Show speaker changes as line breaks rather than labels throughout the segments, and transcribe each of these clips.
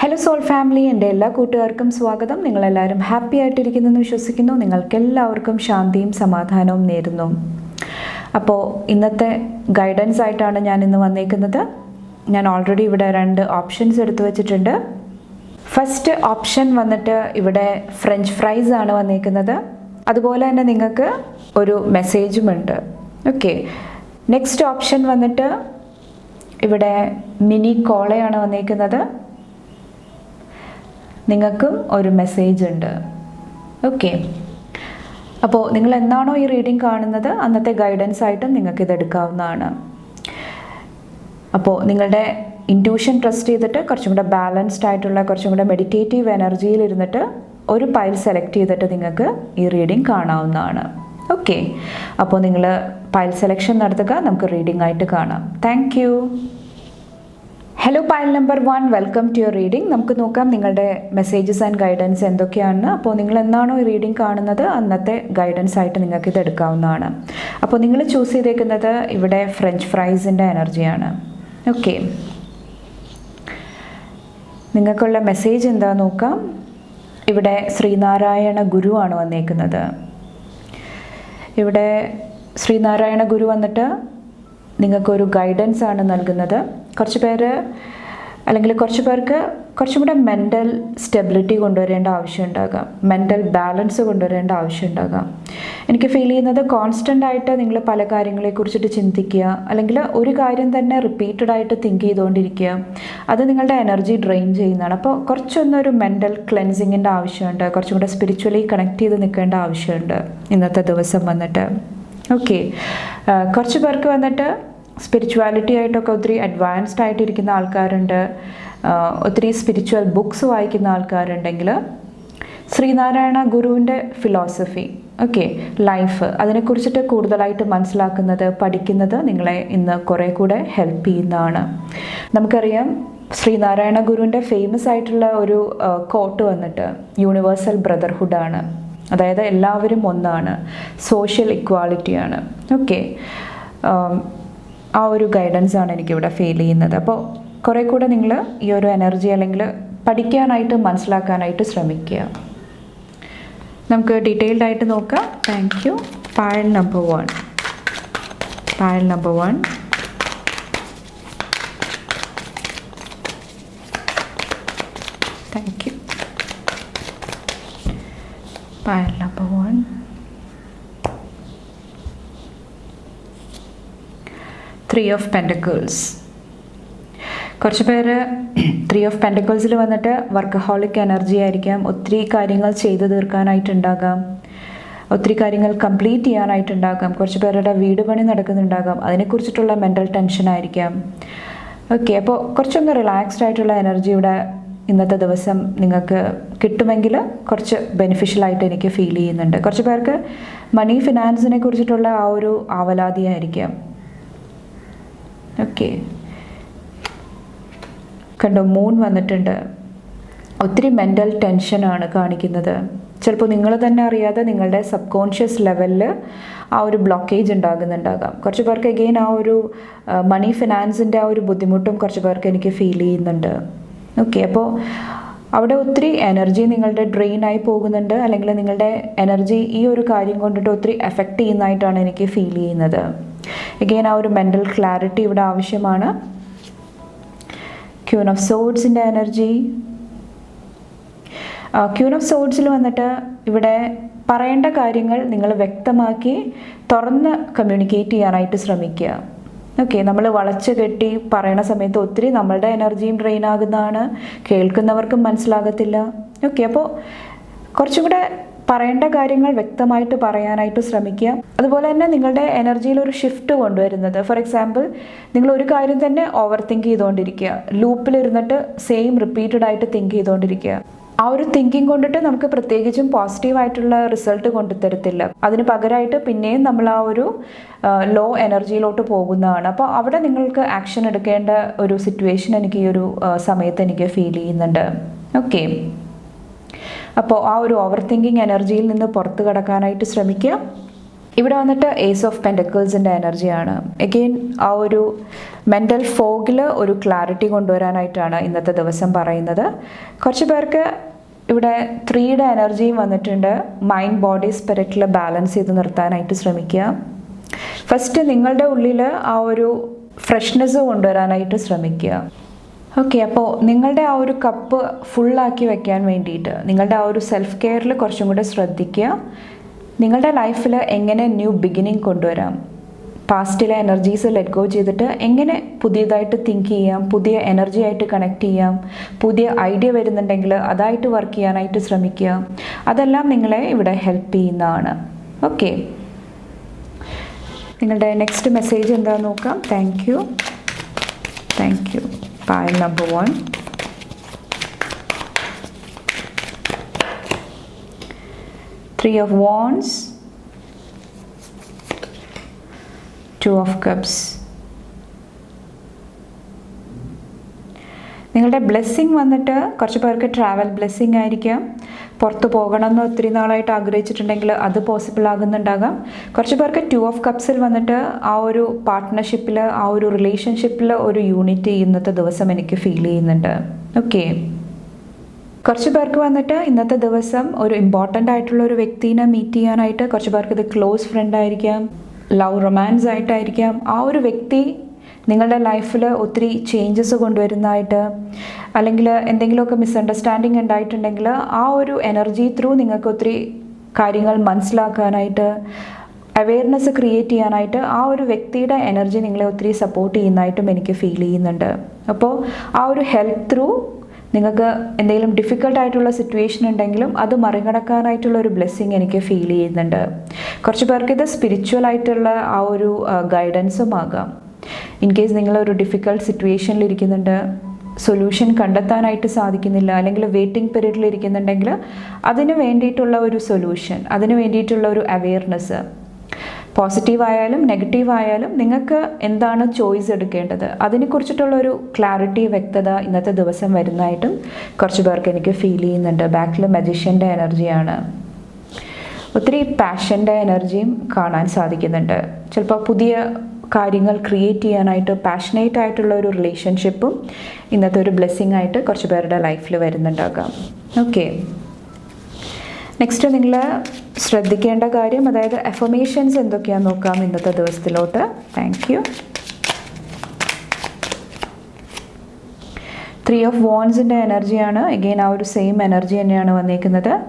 Hello soul family എന്റെ എല്ലാ കൂട്ടുകാർക്കും സ്വാഗതം. നിങ്ങളെല്ലാവരും ഹാപ്പി ആയിട്ടിരിക്കുന്നെന്ന് വിശ്വസിക്കുന്നു. നിങ്ങൾക്കെല്ലാവർക്കും ശാന്തിയും സമാധാനവും നേരുന്നു. അപ്പോൾ ഇന്നത്തെ ഗൈഡൻസ് ആയിട്ടാണ് ഞാൻ ഇന്ന് വന്നേക്കുന്നത്. ഞാൻ ഓൾറെഡി ഇവിടെ രണ്ട് ഓപ്ഷൻസ് എടുത്തു വച്ചിട്ടുണ്ട്. ഫസ്റ്റ് ഓപ്ഷൻ വന്നിട്ട് ഇവിടെ ഫ്രഞ്ച് ഫ്രൈസ് ആണ് വന്നേക്കുന്നത്. അതുപോലെ തന്നെ നിങ്ങൾക്ക് ഒരു മെസ്സേജും ഉണ്ട്. ഓക്കെ നെക്സ്റ്റ് ഓപ്ഷൻ വന്നിട്ട് ഇവിടെ മിനി കോളയാണ് വന്നേക്കുന്നത്. നിങ്ങൾക്കും ഒരു മെസ്സേജ് ഉണ്ട്. ഓക്കെ അപ്പോൾ നിങ്ങൾ എന്താണോ ഈ റീഡിംഗ് കാണുന്നത് അന്നത്തെ ഗൈഡൻസ് ആയിട്ടും നിങ്ങൾക്ക് ഇത് എടുക്കാവുന്നതാണ്. അപ്പോൾ നിങ്ങളുടെ ഇന്റ്യൂഷൻ ട്രസ്റ്റ് ചെയ്തിട്ട് കുറച്ചും കൂടെ ബാലൻസ്ഡ് ആയിട്ടുള്ള കുറച്ചും കൂടെ മെഡിറ്റേറ്റീവ് എനർജിയിൽ ഇരുന്നിട്ട് ഒരു പൈൽ സെലക്ട് ചെയ്തിട്ട് നിങ്ങൾക്ക് ഈ റീഡിംഗ് കാണാവുന്നതാണ്. ഓക്കെ അപ്പോൾ നിങ്ങൾ പൈൽ സെലക്ഷൻ നടത്തുക നമുക്ക് റീഡിംഗ് ആയിട്ട് കാണാം. Thank hello pile number one welcome to your reading നമുക്ക് നോക്കാം നിങ്ങളുടെ മെസ്സേജസ് ആൻഡ് ഗൈഡൻസ് എന്തൊക്കെയാണെന്ന് അപ്പോൾ നിങ്ങൾ എന്നാണോ ഈ റീഡിംഗ് കാണുന്നത് അന്നത്തെ ഗൈഡൻസ് ആയിട്ട് നിങ്ങൾക്ക് ഇത് എടുക്കാവുന്നതാണ്. അപ്പോൾ നിങ്ങൾ ചൂസ് ചെയ്തേക്കുന്നത് ഇവിടെ ഫ്രഞ്ച് ഫ്രൈസിന്റെ എനർജിയാണ് ഓക്കെ നിങ്ങൾക്കുള്ള മെസ്സേജ് എന്താ നോക്കാം. ഇവിടെ ശ്രീനാരായണ ഗുരുവാണ് വന്നേക്കുന്നത്. ഇവിടെ ശ്രീനാരായണ ഗുരു വന്നിട്ട് നിങ്ങൾക്കൊരു ഗൈഡൻസ് ആണ് നൽകുന്നത്. കുറച്ച് പേര് അല്ലെങ്കിൽ കുറച്ച് പേർക്ക് കുറച്ചും കൂടെ മെന്റൽ സ്റ്റെബിലിറ്റി കൊണ്ടുവരേണ്ട ആവശ്യമുണ്ടാകാം. മെന്റൽ ബാലൻസ് കൊണ്ടുവരേണ്ട ആവശ്യമുണ്ടാകാം. എനിക്ക് ഫീൽ ചെയ്യുന്നത് കോൺസ്റ്റന്റ് ആയിട്ട് നിങ്ങൾ പല കാര്യങ്ങളെക്കുറിച്ചിട്ട് ചിന്തിക്കുക അല്ലെങ്കിൽ ഒരു കാര്യം തന്നെ റിപ്പീറ്റഡ് ആയിട്ട് തിങ്ക് ചെയ്തുകൊണ്ടിരിക്കുക. അത് നിങ്ങളുടെ എനർജി ഡ്രെയിൻ ചെയ്യുന്നതാണ്. അപ്പോൾ കുറച്ചൊന്നൊരു മെന്റൽ ക്ലെൻസിങ്ങിന്റെ ആവശ്യമുണ്ട്. കുറച്ചും കൂടെ സ്പിരിച്വലി കണക്ട് ചെയ്ത് നിൽക്കേണ്ട ആവശ്യമുണ്ട് ഇന്നത്തെ ദിവസം വന്നിട്ട്. ഓക്കെ കുറച്ച് പേർക്ക് വന്നിട്ട് സ്പിരിച്വാലിറ്റി ആയിട്ടൊക്കെ ഒത്തിരി അഡ്വാൻസ്ഡ് ആയിട്ടിരിക്കുന്ന ആൾക്കാരുണ്ട്. ഒത്തിരി സ്പിരിച്വൽ ബുക്സ് വായിക്കുന്ന ആൾക്കാരുണ്ടെങ്കിൽ ശ്രീനാരായണ ഗുരുവിന്റെ ഫിലോസഫി ഓക്കെ ലൈഫ് അതിനെക്കുറിച്ചിട്ട് കൂടുതലായിട്ട് മനസ്സിലാക്കുന്നത് പഠിക്കുന്നത് നിങ്ങളെ ഇന്ന് കുറേ കൂടെ ഹെൽപ്പ് ചെയ്യുന്നതാണ്. നമുക്കറിയാം ശ്രീനാരായണ ഗുരുവിന്റെ ഫേമസ് ആയിട്ടുള്ള ഒരു കോട്ട് വന്നിട്ട് യൂണിവേഴ്സൽ ബ്രദർഹുഡാണ് അതായത് എല്ലാവരും ഒന്നാണ്. സോഷ്യൽ ഇക്വാളിറ്റിയാണ് ഓക്കെ ആ ഒരു ഗൈഡൻസ് ആണ് എനിക്കിവിടെ ഫീൽ ചെയ്യുന്നത്. അപ്പോൾ കുറേ കൂടെ നിങ്ങൾ ഈ ഒരു എനർജി അല്ലെങ്കിൽ പഠിക്കാനായിട്ട് മനസ്സിലാക്കാനായിട്ട് ശ്രമിക്കുക. നമുക്ക് ഡീറ്റെയിൽഡ് ആയിട്ട് നോക്കാം. Thank you pile number one pile number one thank you pile number one three of pentacles കുറച്ച് പേര് ത്രീ ഓഫ് പെൻഡക്കിൾസിൽ വന്നിട്ട് വർക്കഹോളിക് എനർജി ആയിരിക്കാം. ഒത്തിരി കാര്യങ്ങൾ ചെയ്തു തീർക്കാനായിട്ടുണ്ടാകാം. ഒത്തിരി കാര്യങ്ങൾ കംപ്ലീറ്റ് ചെയ്യാനായിട്ടുണ്ടാകാം. കുറച്ച് പേരുടെ വീട് പണി നടക്കുന്നുണ്ടാകാം. അതിനെക്കുറിച്ചിട്ടുള്ള മെന്റൽ ടെൻഷൻ ആയിരിക്കാം. ഓക്കെ അപ്പോൾ കുറച്ചൊന്ന് റിലാക്സ്ഡ് ആയിട്ടുള്ള എനർജി ഇന്നത്തെ ദിവസം നിങ്ങൾക്ക് കിട്ടുമെങ്കിൽ കുറച്ച് ബെനിഫിഷ്യലായിട്ട് എനിക്ക് ഫീൽ ചെയ്യുന്നുണ്ട്. കുറച്ച് പേർക്ക് മണി ഫിനാൻസിനെ കുറിച്ചിട്ടുള്ള ആ ഒരു ആവലാതിയായിരിക്കാം. ഓക്കെ കണ്ടോ മൂൺ വന്നിട്ടുണ്ട്. ഒത്തിരി മെന്റൽ ടെൻഷനാണ് കാണിക്കുന്നത്. ചിലപ്പോൾ നിങ്ങൾ തന്നെ അറിയാതെ നിങ്ങളുടെ സബ് കോൺഷ്യസ് ലെവലിൽ ആ ഒരു ബ്ലോക്കേജ് ഉണ്ടാകുന്നുണ്ടാകാം. കുറച്ച് പേർക്ക് എഗെയിൻ ആ ഒരു മണി ഫിനാൻസിന്റെ ആ ഒരു ബുദ്ധിമുട്ടും കുറച്ച് പേർക്ക് എനിക്ക് ഫീൽ ചെയ്യുന്നുണ്ട്. ഓക്കെ അപ്പോൾ അവിടെ ഒത്തിരി എനർജി നിങ്ങളുടെ ഡ്രെയിനായി പോകുന്നുണ്ട്. അല്ലെങ്കിൽ നിങ്ങളുടെ എനർജി ഈ ഒരു കാര്യം കൊണ്ടിട്ട് ഒത്തിരി എഫക്റ്റ് ചെയ്യുന്നതായിട്ടാണ് എനിക്ക് ഫീൽ ചെയ്യുന്നത്. എഗെയിൻ ആ ഒരു മെന്റൽ ക്ലാരിറ്റി ഇവിടെ ആവശ്യമാണ്. ക്യൂൺ ഓഫ് സോഡ്സിന്റെ എനർജി ക്യൂൺ ഓഫ് സോഡ്സിൽ വന്നിട്ട് ഇവിടെ പറയേണ്ട കാര്യങ്ങൾ നിങ്ങൾ വ്യക്തമാക്കി തുറന്ന് കമ്മ്യൂണിക്കേറ്റ് ചെയ്യാനായിട്ട് ശ്രമിക്കുക. ഓക്കെ നമ്മൾ വളച്ച് കെട്ടി പറയണ സമയത്ത് ഒത്തിരി നമ്മളുടെ എനർജിയും ഡ്രെയിൻ ആകുന്നതാണ്. കേൾക്കുന്നവർക്കും മനസ്സിലാകത്തില്ല. ഓക്കെ അപ്പോൾ കുറച്ചും കൂടെ പറയേണ്ട കാര്യങ്ങൾ വ്യക്തമായിട്ട് പറയാനായിട്ട് ശ്രമിക്കുക. അതുപോലെ തന്നെ നിങ്ങളുടെ എനർജിയിൽ ഒരു ഷിഫ്റ്റ് കൊണ്ടുവരുന്നത്. ഫോർ എക്സാമ്പിൾ നിങ്ങൾ ഒരു കാര്യം തന്നെ ഓവർ തിങ്ക് ചെയ്തുകൊണ്ടിരിക്കുക ലൂപ്പിലിരുന്നിട്ട് സെയിം റിപ്പീറ്റഡ് ആയിട്ട് തിങ്ക് ചെയ്തുകൊണ്ടിരിക്കുക ആ ഒരു തിങ്കിങ് കൊണ്ടിട്ട് നമുക്ക് പ്രത്യേകിച്ചും പോസിറ്റീവായിട്ടുള്ള റിസൾട്ട് കൊണ്ടുതരത്തില്ല അതിന് പകരമായിട്ട് പിന്നെയും നമ്മൾ ആ ഒരു ലോ എനർജിയിലോട്ട് പോകുന്നതാണ്. അപ്പോൾ അവിടെ നിങ്ങൾക്ക് ആക്ഷൻ എടുക്കേണ്ട ഒരു സിറ്റുവേഷൻ എനിക്ക് ഈ ഒരു സമയത്ത് എനിക്ക് ഫീൽ ചെയ്യുന്നുണ്ട്. ഓക്കെ അപ്പോൾ ആ ഒരു ഓവർ തിങ്കിങ് എനർജിയിൽ നിന്ന് പുറത്ത് കടക്കാനായിട്ട് ശ്രമിക്കുക. ഇവിടെ വന്നിട്ട് ഏസ് ഓഫ് പെൻഡക്കിൾസിന്റെ എനർജിയാണ് എഗെയിൻ ആ ഒരു മെന്റൽ ഫോഗിൽ ഒരു ക്ലാരിറ്റി കൊണ്ടുവരാനായിട്ടാണ് ഇന്നത്തെ ദിവസം പറയുന്നത്. കുറച്ച് പേർക്ക് ഇവിടെ ത്രീയുടെ എനർജിയും വന്നിട്ടുണ്ട്. മൈൻഡ് ബോഡി സ്പിരിറ്റിൽ ബാലൻസ് ചെയ്ത് നിർത്താനായിട്ട് ശ്രമിക്കുക. ഫസ്റ്റ് നിങ്ങളുടെ ഉള്ളിൽ ആ ഒരു ഫ്രഷ്നെസ് കൊണ്ടുവരാനായിട്ട് ശ്രമിക്കുക. ഓക്കെ അപ്പോൾ നിങ്ങളുടെ ആ ഒരു കപ്പ് ഫുള്ളാക്കി വെക്കാൻ വേണ്ടിയിട്ട് നിങ്ങളുടെ ആ ഒരു സെൽഫ് കെയറിൽ കുറച്ചും കൂടെ ശ്രദ്ധിക്കുക. നിങ്ങളുടെ ലൈഫിൽ എങ്ങനെ ന്യൂ ബിഗിനിങ് കൊണ്ടുവരാം? പാസ്റ്റിലെ എനർജീസ് ലെറ്റ് ഗോ ചെയ്തിട്ട് എങ്ങനെ പുതിയതായിട്ട് തിങ്ക് ചെയ്യാം? പുതിയ എനർജി ആയിട്ട് കണക്ട് ചെയ്യാം? പുതിയ ഐഡിയ വരുന്നുണ്ടെങ്കിൽ അതായിട്ട് വർക്ക് ചെയ്യാനായിട്ട് ശ്രമിക്കുക. അതെല്ലാം നിങ്ങളെ ഇവിടെ ഹെൽപ്പ് ചെയ്യുന്നതാണ്. ഓക്കെ നിങ്ങളുടെ നെക്സ്റ്റ് മെസ്സേജ് എന്താണെന്ന് നോക്കാം. Thank you thank you pile number one. Three of Wands, Two of Cups. നിങ്ങളുടെ ബ്ലെസ്സിങ് വന്നിട്ട് കുറച്ച് പേർക്ക് ട്രാവൽ ബ്ലെസ്സിങ് ആയിരിക്കാം. പുറത്ത് പോകണമെന്ന് ഒത്തിരി നാളായിട്ട് ആഗ്രഹിച്ചിട്ടുണ്ടെങ്കിൽ അത് പോസിബിൾ ആകുന്നുണ്ടാകാം. കുറച്ച് പേർക്ക് ടു ഓഫ് കപ്സിൽ വന്നിട്ട് ആ ഒരു പാർട്ട്ണർഷിപ്പിൽ ആ ഒരു റിലേഷൻഷിപ്പിൽ ഒരു യൂണിറ്റി ഇന്നത്തെ ദിവസം എനിക്ക് ഫീൽ ചെയ്യുന്നുണ്ട്. ഓക്കെ കുറച്ച് പേർക്ക് വന്നിട്ട് ഇന്നത്തെ ദിവസം ഒരു ഇമ്പോർട്ടന്റ് ആയിട്ടുള്ള ഒരു വ്യക്തിനെ മീറ്റ് ചെയ്യാനായിട്ട് കുറച്ച് പേർക്ക് ഇത് ക്ലോസ് ഫ്രണ്ട് ആയിരിക്കാം ലവ് റൊമാൻസ് ആയിട്ടായിരിക്കാം. ആ ഒരു വ്യക്തി നിങ്ങളുടെ ലൈഫിൽ ഒത്തിരി ചേഞ്ചസ് കൊണ്ടുവരുന്നതായിട്ട് അല്ലെങ്കിൽ എന്തെങ്കിലുമൊക്കെ മിസ്അണ്ടർസ്റ്റാൻഡിങ് ഉണ്ടായിട്ടുണ്ടെങ്കിൽ ആ ഒരു എനർജി ത്രൂ നിങ്ങൾക്ക് ഒത്തിരി കാര്യങ്ങൾ മനസ്സിലാക്കാനായിട്ട് അവെയർനെസ് ക്രിയേറ്റ് ചെയ്യാനായിട്ട് ആ ഒരു വ്യക്തിയുടെ എനർജി നിങ്ങളെ ഒത്തിരി സപ്പോർട്ട് ചെയ്യുന്നതായിട്ടും എനിക്ക് ഫീൽ ചെയ്യുന്നുണ്ട്. അപ്പോൾ ആ ഒരു ഹെൽപ്പ് ത്രൂ നിങ്ങൾക്ക് എന്തെങ്കിലും ഡിഫിക്കൽട്ട് ആയിട്ടുള്ള സിറ്റുവേഷൻ ഉണ്ടെങ്കിലും അത് മറികടക്കാനായിട്ടുള്ള ഒരു ബ്ലെസ്സിങ് എനിക്ക് ഫീൽ ചെയ്യുന്നുണ്ട്. കുറച്ച് പേർക്ക് ഇത് സ്പിരിച്വൽ ആയിട്ടുള്ള ആ ഒരു ഗൈഡൻസും ആകാം. ഇൻ കേസ് നിങ്ങളൊരു ഡിഫിക്കൽട്ട് സിറ്റുവേഷനിൽ ഇരിക്കുന്നുണ്ട് സൊല്യൂഷൻ കണ്ടെത്താനായിട്ട് സാധിക്കുന്നില്ല അല്ലെങ്കിൽ വെയിറ്റിംഗ് പീരീഡിൽ ഇരിക്കുന്നുണ്ടെങ്കിൽ അതിന് വേണ്ടിയിട്ടുള്ള ഒരു സൊല്യൂഷൻ അതിന് വേണ്ടിയിട്ടുള്ള ഒരു അവെയർനെസ് പോസിറ്റീവ് ആയാലും നെഗറ്റീവ് ആയാലും നിങ്ങൾക്ക് എന്താണ് ചോയ്സ് എടുക്കേണ്ടത്? അതിനെക്കുറിച്ചിട്ടുള്ള ഒരു ക്ലാരിറ്റി വ്യക്തത ഇന്നത്തെ ദിവസം വരുന്നതായിട്ടും കുറച്ച് പേർക്ക് എനിക്ക് ഫീൽ ചെയ്യുന്നുണ്ട്. ബാക്കിൽ മജീഷ്യന്റെ എനർജിയാണ് ഒത്തിരി പാഷന്റെ എനർജിയും കാണാൻ സാധിക്കുന്നുണ്ട്. ചിലപ്പോൾ പുതിയ കാര്യങ്ങൾ ക്രിയേറ്റ് ചെയ്യാനായിട്ട് പാഷനേറ്റ് ആയിട്ടുള്ള ഒരു റിലേഷൻഷിപ്പും ഇന്നത്തെ ഒരു ബ്ലെസ്സിങ് ആയിട്ട് കുറച്ച് പേരുടെ ലൈഫിൽ വരുന്നുണ്ടാകാം. ഓക്കെ നെക്സ്റ്റ് നിങ്ങൾ ശ്രദ്ധിക്കേണ്ട കാര്യം അതായത് അഫർമേഷൻസ് എന്തൊക്കെയാ നോക്കാം ഇന്നത്തെ ദിവസത്തിലോട്ട്. താങ്ക് യു ത്രീ ഓഫ് വോൺസിന്റെ എനർജിയാണ്. എഗെയിൻ ആ ഒരു സെയിം എനർജി തന്നെയാണ് വന്നേക്കുന്നത്.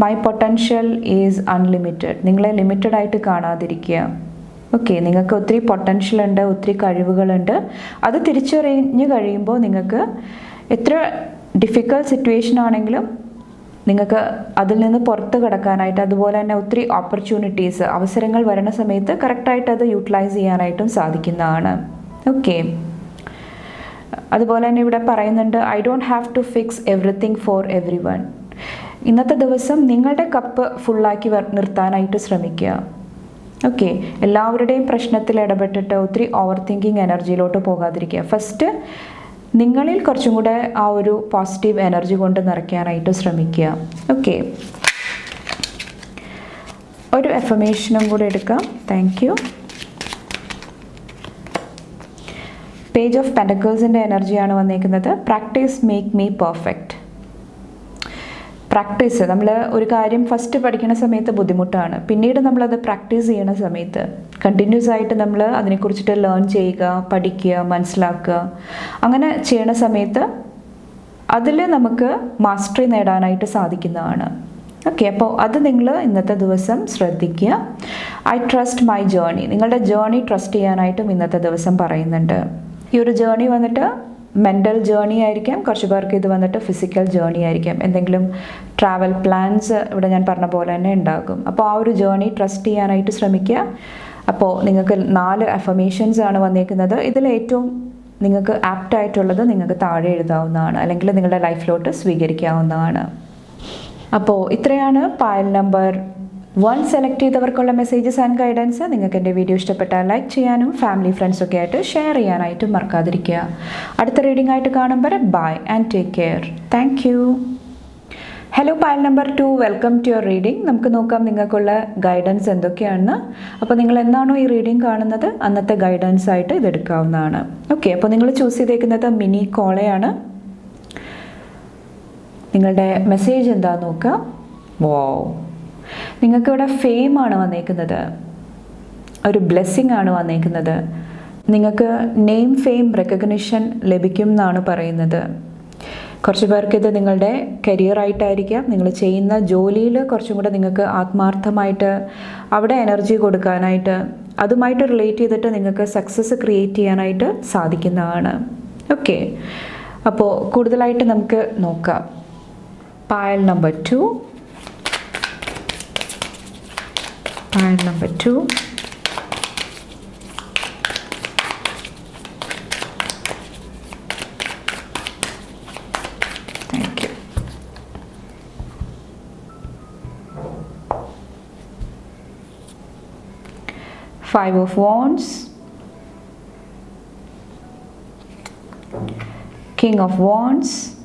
മൈ പൊട്ടൻഷ്യൽ ഈസ് അൺലിമിറ്റഡ് നിങ്ങളെ ലിമിറ്റഡ് ആയിട്ട് കാണാതിരിക്കുക. ഓക്കെ നിങ്ങൾക്ക് ഒത്തിരി പൊട്ടൻഷ്യൽ ഉണ്ട് ഒത്തിരി കഴിവുകളുണ്ട്. അത് തിരിച്ചറിഞ്ഞ് കഴിയുമ്പോൾ നിങ്ങൾക്ക് എത്ര ഡിഫിക്കൽട്ട് സിറ്റുവേഷൻ ആണെങ്കിലും നിങ്ങൾക്ക് അതിൽ നിന്ന് പുറത്ത് കിടക്കാനായിട്ട് അതുപോലെ തന്നെ ഒത്തിരി ഓപ്പർച്യൂണിറ്റീസ് അവസരങ്ങൾ വരുന്ന സമയത്ത് കറക്റ്റായിട്ട് അത് യൂട്ടിലൈസ് ചെയ്യാനായിട്ടും സാധിക്കുന്നതാണ്. ഓക്കെ അതുപോലെ തന്നെ ഇവിടെ പറയുന്നുണ്ട് I don't have to fix everything for everyone ഇന്നത്തെ ദിവസം നിങ്ങളുടെ കപ്പ് ഫുള്ളാക്കി നിർത്താനായിട്ട് ശ്രമിക്കുക. ഓക്കെ എല്ലാവരുടെയും പ്രശ്നത്തിൽ ഇടപെട്ടിട്ട് ഒത്തിരി ഓവർ തിങ്കിങ് എനർജിയിലോട്ട് പോകാതിരിക്കുക. ഫസ്റ്റ് നിങ്ങളിൽ കുറച്ചും കൂടെ ആ ഒരു പോസിറ്റീവ് എനർജി കൊണ്ട് നിറയ്ക്കാനായിട്ട് ശ്രമിക്കുക. ഓക്കെ ഒരു എഫമേഷനും കൂടെ എടുക്കാം. താങ്ക് യു പേജ് ഓഫ് പെൻഡക്കേഴ്സിന്റെ എനർജിയാണ് വന്നേക്കുന്നത്. Practice make me perfect practice നമ്മൾ ഒരു കാര്യം ഫസ്റ്റ് പഠിക്കുന്ന സമയത്ത് ബുദ്ധിമുട്ടാണ്. പിന്നീട് നമ്മളത് പ്രാക്ടീസ് ചെയ്യുന്ന സമയത്ത് കണ്ടിന്യൂസ് ആയിട്ട് നമ്മൾ അതിനെക്കുറിച്ചിട്ട് ലേൺ ചെയ്യുക പഠിക്കുക മനസ്സിലാക്കുക അങ്ങനെ ചെയ്യണ സമയത്ത് അതിൽ നമുക്ക് മാസ്റ്ററി നേടാനായിട്ട് സാധിക്കുന്നതാണ്. ഓക്കെ അപ്പോൾ അത് നിങ്ങൾ ഇന്നത്തെ ദിവസം ശ്രദ്ധിക്കുക. ഐ ട്രസ്റ്റ് മൈ ജേണി നിങ്ങളുടെ ജേണി ട്രസ്റ്റ് ചെയ്യാനായിട്ടും ഇന്നത്തെ ദിവസം പറയുന്നുണ്ട്. ഈ ഒരു ജേണി വന്നിട്ട് മെന്റൽ ജേണി ആയിരിക്കാം. കുറച്ച് പേർക്ക് ഇത് വന്നിട്ട് ഫിസിക്കൽ ജേണി ആയിരിക്കാം. എന്തെങ്കിലും ട്രാവൽ പ്ലാൻസ് ഇവിടെ ഞാൻ പറഞ്ഞ പോലെ തന്നെ ഉണ്ടാകും. അപ്പോൾ ആ ഒരു ജേണി ട്രസ്റ്റ് ചെയ്യാനായിട്ട് ശ്രമിക്കുക. അപ്പോൾ നിങ്ങൾക്ക് നാല് അഫർമേഷൻസ് ആണ് വന്നിരിക്കുന്നത് ഇതിൽ ഏറ്റവും നിങ്ങൾക്ക് ആപ്റ്റ് ആയിട്ടുള്ളത് നിങ്ങൾക്ക് താഴെ എഴുതാവുന്നതാണ്. അല്ലെങ്കിൽ നിങ്ങളുടെ ലൈഫിലോട്ട് സ്വീകരിക്കാവുന്നതാണ്. അപ്പോൾ ഇത്രയാണ്. പായൽ നമ്പർ വൺ സെലക്ട് ചെയ്തവർക്കുള്ള മെസ്സേജസ് ആൻഡ് ഗൈഡൻസ് നിങ്ങൾക്ക് എന്റെ വീഡിയോ ഇഷ്ടപ്പെട്ടാൽ ലൈക്ക് ചെയ്യാനും ഫാമിലി ഫ്രണ്ട്സൊക്കെ ആയിട്ട് ഷെയർ ചെയ്യാനായിട്ടും മറക്കാതിരിക്കുക. അടുത്ത റീഡിംഗ് ആയിട്ട് കാണും വരെ bye and take care thank hello pile number two welcome to your reading നമുക്ക് നോക്കാം നിങ്ങൾക്കുള്ള ഗൈഡൻസ് എന്തൊക്കെയാണെന്ന് അപ്പോൾ നിങ്ങൾ എന്നാണോ ഈ റീഡിംഗ് കാണുന്നത്? അന്നത്തെ ഗൈഡൻസ് ആയിട്ട് ഇത് എടുക്കാവുന്നതാണ്. ഓക്കെ അപ്പോൾ നിങ്ങൾ ചൂസ് ചെയ്തേക്കുന്നത് മിനി കോളയാണ്. നിങ്ങളുടെ മെസ്സേജ് എന്താ നോക്കാം. വോ നിങ്ങൾക്ക് ഇവിടെ ഫെയിം ആണ് വന്നേക്കുന്നത്. ഒരു ബ്ലെസ്സിങ് ആണ് വന്നേക്കുന്നത്. നിങ്ങൾക്ക് നെയിം ഫെയിം റെക്കഗ്നിഷൻ ലഭിക്കും എന്നാണ് പറയുന്നത്. കുറച്ച് പേർക്ക് ഇത് നിങ്ങളുടെ കരിയറായിട്ടായിരിക്കാം നിങ്ങൾ ചെയ്യുന്ന ജോലിയിൽ കുറച്ചും കൂടെ നിങ്ങൾക്ക് ആത്മാർത്ഥമായിട്ട് അവിടെ എനർജി കൊടുക്കാനായിട്ട് അതുമായിട്ട് റിലേറ്റ് ചെയ്തിട്ട് നിങ്ങൾക്ക് സക്സസ് ക്രിയേറ്റ് ചെയ്യാനായിട്ട് സാധിക്കുന്നതാണ്. ഓക്കെ അപ്പോൾ കൂടുതലായിട്ട് നമുക്ക് നോക്കാം. Pile number two pile number two. Thank you. Five of Wands, King of Wands,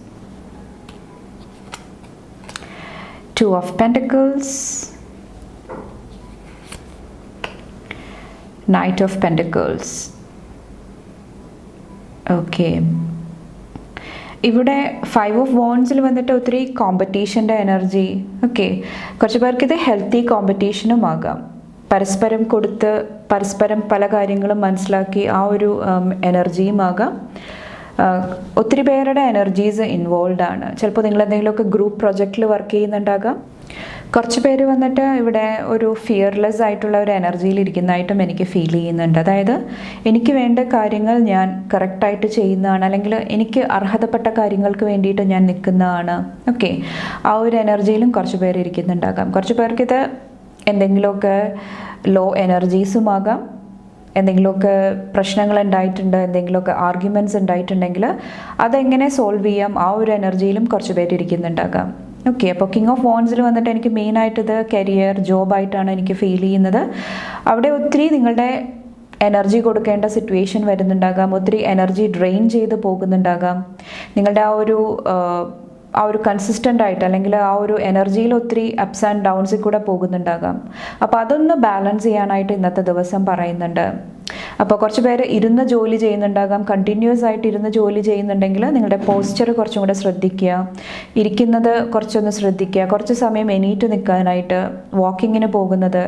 Two of Pentacles, Knight of Pentacles. Okay ഇവിടെ ഫൈവ് ഓഫ് വോൺസിൽ വന്നിട്ട് ഒത്തിരി കോമ്പറ്റീഷന്റെ എനർജി ഓക്കെ കുറച്ച് പേർക്ക് ഇത് ഹെൽത്തി കോമ്പറ്റീഷനും ആകാം. പരസ്പരം കൊടുത്ത് പരസ്പരം പല കാര്യങ്ങളും മനസ്സിലാക്കി ആ ഒരു എനർജിയും ആകാം. ഒത്തിരി പേരുടെ എനർജീസ് ഇൻവോൾവ് ആണ്. ചിലപ്പോൾ നിങ്ങൾ എന്തെങ്കിലുമൊക്കെ ഗ്രൂപ്പ് പ്രൊജക്റ്റിൽ വർക്ക് ചെയ്യുന്നുണ്ടാകാം. കുറച്ച് പേര് വന്നിട്ട് ഇവിടെ ഒരു ഫിയർലെസ് ആയിട്ടുള്ള ഒരു എനർജിയിൽ ഇരിക്കുന്നതായിട്ടും എനിക്ക് ഫീൽ ചെയ്യുന്നുണ്ട്. അതായത് എനിക്ക് വേണ്ട കാര്യങ്ങൾ ഞാൻ കറക്റ്റായിട്ട് ചെയ്യുന്നതാണ് അല്ലെങ്കിൽ എനിക്ക് അർഹതപ്പെട്ട കാര്യങ്ങൾക്ക് വേണ്ടിയിട്ട് ഞാൻ നിൽക്കുന്നതാണ്. ഓക്കെ ആ ഒരു എനർജിയിലും കുറച്ച് പേര് ഇരിക്കുന്നുണ്ടാകാം. കുറച്ച് പേർക്കിത് എന്തെങ്കിലുമൊക്കെ ലോ എനർജീസുമാകാം എന്തെങ്കിലുമൊക്കെ പ്രശ്നങ്ങൾ ഉണ്ടായിട്ടുണ്ട് എന്തെങ്കിലുമൊക്കെ ആർഗ്യുമെന്റ്സ് ഉണ്ടായിട്ടുണ്ടെങ്കിൽ അതെങ്ങനെ സോൾവ് ചെയ്യാം? ആ ഒരു എനർജിയിലും കുറച്ച് പേര് ഇരിക്കുന്നുണ്ടാകാം. ഓക്കെ അപ്പോൾ കിങ് ഓഫ് വോൺസിൽ വന്നിട്ട് എനിക്ക് മെയിനായിട്ട് ഇത് കരിയർ ജോബായിട്ടാണ് എനിക്ക് ഫീൽ ചെയ്യുന്നത്. അവിടെ ഒത്തിരി നിങ്ങളുടെ എനർജി കൊടുക്കേണ്ട സിറ്റുവേഷൻ വരുന്നുണ്ടാകാം. ഒത്തിരി എനർജി ഡ്രെയിൻ ചെയ്ത് പോകുന്നുണ്ടാകാം. നിങ്ങളുടെ ആ ഒരു ആ ഒരു കൺസിസ്റ്റന്റ് ആയിട്ട് അല്ലെങ്കിൽ ആ ഒരു എനർജിയിൽ ഒത്തിരി അപ്സ് ആൻഡ് ഡൗൺസിൽ കൂടെ പോകുന്നുണ്ടാകാം. അപ്പോൾ അതൊന്ന് ബാലൻസ് ചെയ്യാനായിട്ട് ഇന്നത്തെ ദിവസം പറയുന്നുണ്ട്. അപ്പോൾ കുറച്ച് പേര് ഇരുന്ന് ജോലി ചെയ്യുന്നുണ്ടാകാം. കണ്ടിന്യൂസ് ആയിട്ട് ഇരുന്ന് ജോലി ചെയ്യുന്നുണ്ടെങ്കിൽ നിങ്ങളുടെ പോസ്ചർ കുറച്ചും കൂടെ ശ്രദ്ധിക്കുക. ഇരിക്കുന്നത് കുറച്ചൊന്ന് ശ്രദ്ധിക്കുക. കുറച്ച് സമയം എണീറ്റ് നിൽക്കാനായിട്ട് വാക്കിങ്ങിന് പോകുന്നത്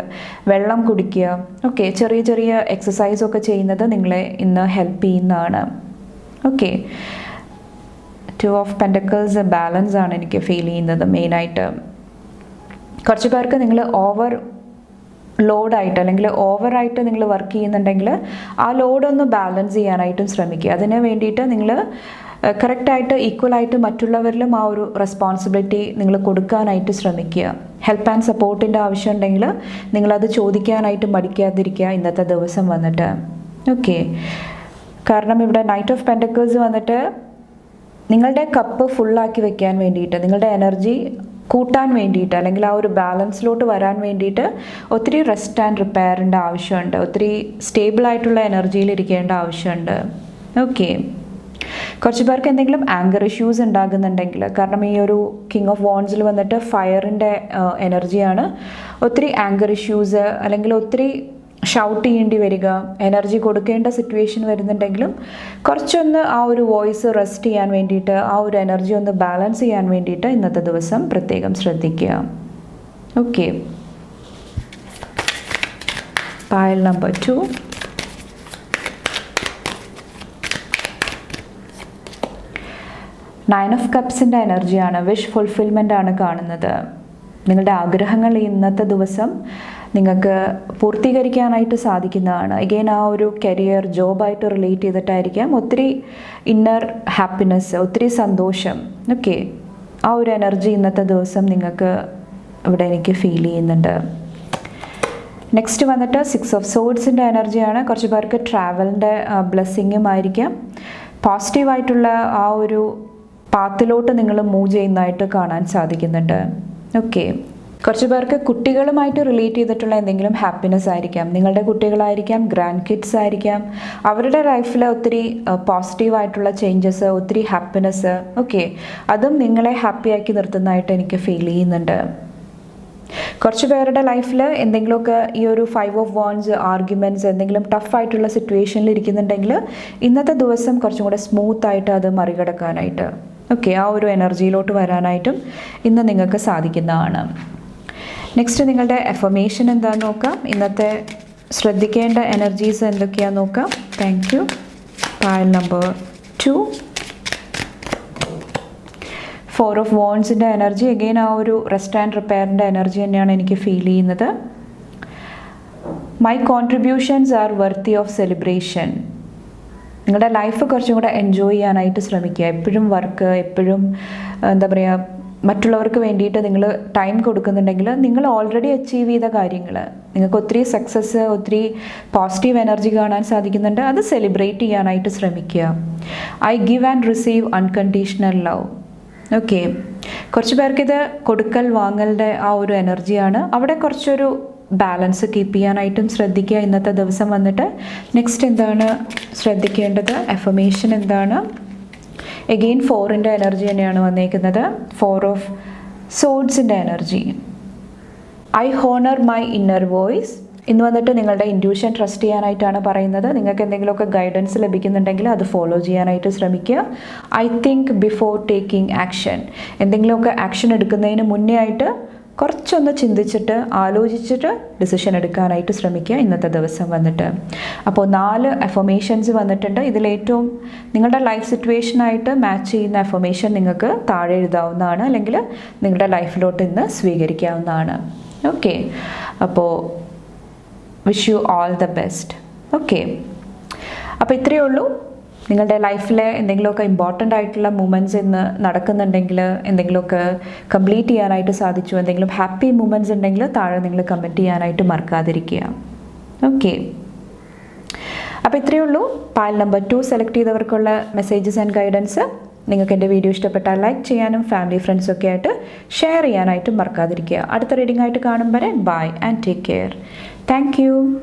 വെള്ളം കുടിക്കുക. ഓക്കെ ചെറിയ ചെറിയ എക്സസൈസ് ഒക്കെ ചെയ്യുന്നത് നിങ്ങളെ ഇന്ന് ഹെൽപ്പ് ചെയ്യുന്നതാണ്. Okay two of pentacles balance ആണ് എനിക്ക് ഫീൽ ചെയ്യുന്നത് മെയിനായിട്ട് കുറച്ച് പേർക്ക് നിങ്ങൾ ഓവർ ലോഡായിട്ട് അല്ലെങ്കിൽ ഓവറായിട്ട് നിങ്ങൾ വർക്ക് ചെയ്യുന്നുണ്ടെങ്കിൽ ആ ലോഡൊന്ന് ബാലൻസ് ചെയ്യാനായിട്ടും ശ്രമിക്കുക. അതിന് വേണ്ടിയിട്ട് നിങ്ങൾ കറക്റ്റായിട്ട് ഈക്വലായിട്ട് മറ്റുള്ളവരിലും ആ ഒരു റെസ്പോൺസിബിലിറ്റി നിങ്ങൾ കൊടുക്കാനായിട്ട് ശ്രമിക്കുക. ഹെൽപ്പ് ആൻഡ് സപ്പോർട്ടിന്റെ ആവശ്യം ഉണ്ടെങ്കിൽ നിങ്ങളത് ചോദിക്കാനായിട്ട് മടിക്കാതിരിക്കുക ഇന്നത്തെ ദിവസം വന്നിട്ട്. ഓക്കെ കാരണം ഇവിടെ നൈറ്റ് ഓഫ് പെൻഡക്കേഴ്സ് വന്നിട്ട് നിങ്ങളുടെ കപ്പ് ഫുള്ളാക്കി വെക്കാൻ വേണ്ടിയിട്ട് നിങ്ങളുടെ എനർജി കൂട്ടാൻ വേണ്ടിയിട്ട് അല്ലെങ്കിൽ ആ ഒരു ബാലൻസിലോട്ട് വരാൻ വേണ്ടിയിട്ട് ഒത്തിരി റെസ്റ്റ് ആൻഡ് റിപ്പയറിന്റെ ആവശ്യമുണ്ട്. ഒത്തിരി സ്റ്റേബിളായിട്ടുള്ള എനർജിയിൽ ഇരിക്കേണ്ട ആവശ്യമുണ്ട്. ഓക്കെ കുറച്ച് പേർക്ക് എന്തെങ്കിലും ആങ്കർ ഇഷ്യൂസ് ഉണ്ടാകുന്നുണ്ടെങ്കിൽ കാരണം ഈ ഒരു കിങ് ഓഫ് വോൺസിൽ വന്നിട്ട് ഫയറിന്റെ എനർജിയാണ് ഒത്തിരി ആങ്കർ ഇഷ്യൂസ് അല്ലെങ്കിൽ ഒത്തിരി ഷൗട്ട് ചെയ്യേണ്ടി വരിക എനർജി കൊടുക്കേണ്ട സിറ്റുവേഷൻ വരുന്നുണ്ടെങ്കിലും കുറച്ചൊന്ന് ആ ഒരു വോയിസ് റെസ്റ്റ് ചെയ്യാൻ വേണ്ടിയിട്ട് ആ ഒരു എനർജി ഒന്ന് ബാലൻസ് ചെയ്യാൻ വേണ്ടിയിട്ട് ഇന്നത്തെ ദിവസം പ്രത്യേകം ശ്രദ്ധിക്കുക. Okay pile number two nine of കപ്സിന്റെ എനർജിയാണ് വിഷ് ഫുൾഫിൽമെന്റ് ആണ് കാണുന്നത്. നിങ്ങളുടെ ആഗ്രഹങ്ങൾ ഇന്നത്തെ ദിവസം നിങ്ങൾക്ക് പൂർത്തീകരിക്കാനായിട്ട് സാധിക്കുന്നതാണ്. അഗെയിൻ ആ ഒരു കരിയർ ജോബായിട്ട് റിലേറ്റ് ചെയ്തിട്ടായിരിക്കാം ഒത്തിരി ഇന്നർ ഹാപ്പിനെസ് ഒത്തിരി സന്തോഷം. ഓക്കെ ആ ഒരു എനർജി ഇന്നത്തെ ദിവസം നിങ്ങൾക്ക് ഇവിടെ എനിക്ക് ഫീൽ ചെയ്യുന്നുണ്ട്. നെക്സ്റ്റ് വന്നിട്ട് സിക്സ് ഓഫ് സോഡ്സിന്റെ എനർജിയാണ് കുറച്ച് പേർക്ക് ട്രാവലിന്റെ ബ്ലെസ്സിങ്ങും ആയിരിക്കാം. പോസിറ്റീവായിട്ടുള്ള ആ ഒരു പാത്തിലോട്ട് നിങ്ങൾ മൂവ് ചെയ്യുന്നതായിട്ട് കാണാൻ സാധിക്കുന്നുണ്ട്. ഓക്കെ കുറച്ച് പേർക്ക് കുട്ടികളുമായിട്ട് റിലേറ്റ് ചെയ്തിട്ടുള്ള എന്തെങ്കിലും ഹാപ്പിനെസ് ആയിരിക്കാം. നിങ്ങളുടെ കുട്ടികളായിരിക്കാം ഗ്രാൻഡ് കിഡ്സ് ആയിരിക്കാം. അവരുടെ ലൈഫിൽ ഒത്തിരി പോസിറ്റീവ് ആയിട്ടുള്ള ചേഞ്ചസ് ഒത്തിരി ഹാപ്പിനെസ് ഓക്കെ അതും നിങ്ങളെ ഹാപ്പിയാക്കി നിർത്തുന്നതായിട്ട് എനിക്ക് ഫീൽ ചെയ്യുന്നുണ്ട്. കുറച്ച് പേരുടെ ലൈഫിൽ എന്തെങ്കിലുമൊക്കെ ഈ ഒരു ഫൈവ് ഓഫ് വോൺസ് ആർഗ്യുമെന്റ്സ് എന്തെങ്കിലും ടഫ് ആയിട്ടുള്ള സിറ്റുവേഷനിൽ ഇരിക്കുന്നുണ്ടെങ്കിൽ ഇന്നത്തെ ദിവസം കുറച്ചും കൂടെ സ്മൂത്ത് ആയിട്ട് അത് മറികടക്കാനായിട്ട് ഓക്കെ ആ ഒരു എനർജിയിലോട്ട് വരാനായിട്ടും ഇന്ന് നിങ്ങൾക്ക് സാധിക്കുന്നതാണ്. നെക്സ്റ്റ് നിങ്ങളുടെ എഫർമേഷൻ എന്താണെന്ന് നോക്കാം. ഇന്നത്തെ ശ്രദ്ധിക്കേണ്ട എനർജീസ് എന്തൊക്കെയാണെന്ന് നോക്കാം. Thank you pile number two four of വോൺസിന്റെ energy again ആ ഒരു റെസ്റ്റ് ആൻഡ് റിപ്പയറിന്റെ എനർജി തന്നെയാണ് എനിക്ക് ഫീൽ ചെയ്യുന്നത്. My contributions are worthy of celebration നിങ്ങളുടെ ലൈഫ് കുറച്ചും കൂടെ എൻജോയ് ചെയ്യാനായിട്ട് ശ്രമിക്കുക. എപ്പോഴും വർക്ക് എപ്പോഴും എന്താ പറയുക മറ്റുള്ളവർക്ക് വേണ്ടിയിട്ട് നിങ്ങൾ ടൈം കൊടുക്കുന്നുണ്ടെങ്കിൽ നിങ്ങൾ ഓൾറെഡി അച്ചീവ് ചെയ്ത കാര്യങ്ങൾ നിങ്ങൾക്ക് ഒത്തിരി സക്സസ് ഒത്തിരി പോസിറ്റീവ് എനർജി കാണാൻ സാധിക്കുന്നുണ്ട്. അത് സെലിബ്രേറ്റ് ചെയ്യാനായിട്ട് ശ്രമിക്കുക. I give and receive unconditional love okay കുറച്ച് പേർക്ക് ഇത് കൊടുക്കൽ വാങ്ങലിന്റെ ആ ഒരു എനർജിയാണ് അവിടെ കുറച്ചൊരു ബാലൻസ് കീപ്പ് ചെയ്യാനായിട്ടും ശ്രദ്ധിക്കുക. ഇന്നത്തെ ദിവസം വന്നിട്ട് നെക്സ്റ്റ് എന്താണ് ശ്രദ്ധിക്കേണ്ടത്? എഫമേഷൻ എന്താണ്? എഗെയിൻ ഫോറിന്റെ എനർജി തന്നെയാണ് വന്നേക്കുന്നത്. Four of സോഡ്സിന്റെ energy I honour my inner voice ഇന്ന് വന്നിട്ട് നിങ്ങളുടെ ഇൻഡ്യൂഷൻ ട്രസ്റ്റ് ചെയ്യാനായിട്ടാണ് പറയുന്നത്. നിങ്ങൾക്ക് എന്തെങ്കിലുമൊക്കെ ഗൈഡൻസ് ലഭിക്കുന്നുണ്ടെങ്കിൽ അത് ഫോളോ ചെയ്യാനായിട്ട് ശ്രമിക്കുക. I think before taking action എന്തെങ്കിലുമൊക്കെ ആക്ഷൻ എടുക്കുന്നതിന് മുന്നേ ആയിട്ട് കുറച്ചൊന്ന് ചിന്തിച്ചിട്ട് ആലോചിച്ചിട്ട് ഡിസിഷൻ എടുക്കാനായിട്ട് ശ്രമിക്കുക ഇന്നത്തെ ദിവസം വന്നിട്ട്. അപ്പോൾ നാല് അഫർമേഷൻസ് വന്നിട്ടുണ്ട്. ഇതിലേറ്റവും നിങ്ങളുടെ ലൈഫ് സിറ്റുവേഷനായിട്ട് മാച്ച് ചെയ്യുന്ന അഫർമേഷൻ നിങ്ങൾക്ക് താഴെ എഴുതാവുന്നതാണ്. അല്ലെങ്കിൽ നിങ്ങളുടെ ലൈഫിലോട്ട് ഇന്ന് സ്വീകരിക്കാവുന്നതാണ്. ഓക്കെ അപ്പോൾ wish you all the best okay അപ്പോൾ ഇത്രയേ ഉള്ളൂ. നിങ്ങളുടെ ലൈഫിലെ എന്തെങ്കിലുമൊക്കെ ഇമ്പോർട്ടന്റ് ആയിട്ടുള്ള മൂമെന്റ്സ് ഇന്ന് നടക്കുന്നുണ്ടെങ്കിൽ എന്തെങ്കിലുമൊക്കെ കംപ്ലീറ്റ് ചെയ്യാനായിട്ട് സാധിച്ചു എന്തെങ്കിലും ഹാപ്പി മൂമെന്റ്സ് ഉണ്ടെങ്കിൽ താഴെ നിങ്ങൾ കമന്റ് ചെയ്യാനായിട്ട് മറക്കാതിരിക്കുക. ഓക്കെ അപ്പോൾ ഇത്രയേ ഉള്ളൂ. പാൽ നമ്പർ ടു സെലക്ട് ചെയ്തവർക്കുള്ള മെസ്സേജസ് ആൻഡ് ഗൈഡൻസ് നിങ്ങൾക്ക് എന്റെ വീഡിയോ ഇഷ്ടപ്പെട്ടാൽ ലൈക്ക് ചെയ്യാനും ഫാമിലി ഫ്രണ്ട്സൊക്കെ ആയിട്ട് ഷെയർ ചെയ്യാനായിട്ടും മറക്കാതിരിക്കുക. അടുത്ത റീഡിംഗ് ആയിട്ട് കാണും വരെ bye and take care thank